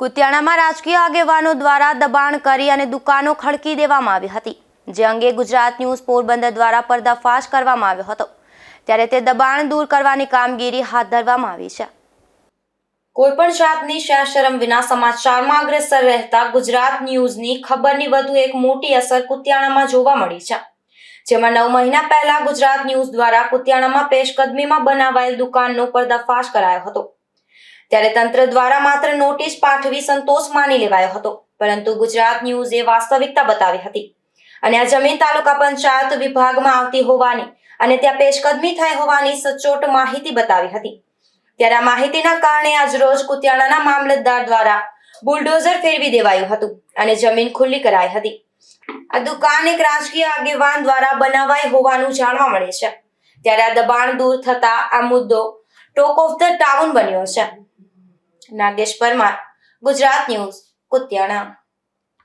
કુતિયાણામાં રાજકીય આગેવાનો દ્વારા દબાણ કરી અને દુકાનો ખડકી દેવામાં આવી હતી, જે અંગે ગુજરાત ન્યૂઝ પોરબંદર દ્વારા પર્દાફાશ કરવામાં આવ્યો હતો. ત્યારે તે દબાણ દૂર કરવાની કામગીરી હાથ ધરવામાં આવી છે. કોઈપણ જાતની શરમ વિના સમાચારમાં અગ્રેસર રહેતા ગુજરાત ન્યૂઝની ખબરની વધુ એક મોટી અસર કુતિયાણામાં જોવા મળી છે. જેમાં નવ મહિના પહેલા ગુજરાત ન્યૂઝ દ્વારા કુતિયાણામાં પેશકદમીમાં બનાવાયેલ દુકાનનો પર્દાફાશ કરાયો હતો. ત્યારે તંત્ર દ્વારા માત્ર નોટિસ પાઠવી સંતોષ માની લેવાયો હતો. પરંતુ ગુજરાત ન્યૂઝે વાસ્તવિકતા બતાવી હતી. અને આ જમીન તાલુકા પંચાયત વિભાગમાં આવતી હોવાની અને ત્યાં પેશકદમી થઈ હોવાની સચોટ માહિતી બતાવી હતી. ત્યારે આ માહિતીના કારણે આજરોજ કુતિયાણાના મામલતદાર દ્વારા બુલડોઝર ફેરવી દેવાયું હતું અને જમીન ખુલ્લી કરાઈ હતી. આ દુકાન એક રાજકીય આગેવાન દ્વારા બનાવાઈ હોવાનું જાણવા મળે છે. ત્યારે આ દબાણ દૂર થતા આ મુદ્દો ટોક ઓફ ધ ટાઉન બન્યો છે. નાગેશ પરમાર ગુજરાત ન્યૂઝ કુતિયાણા.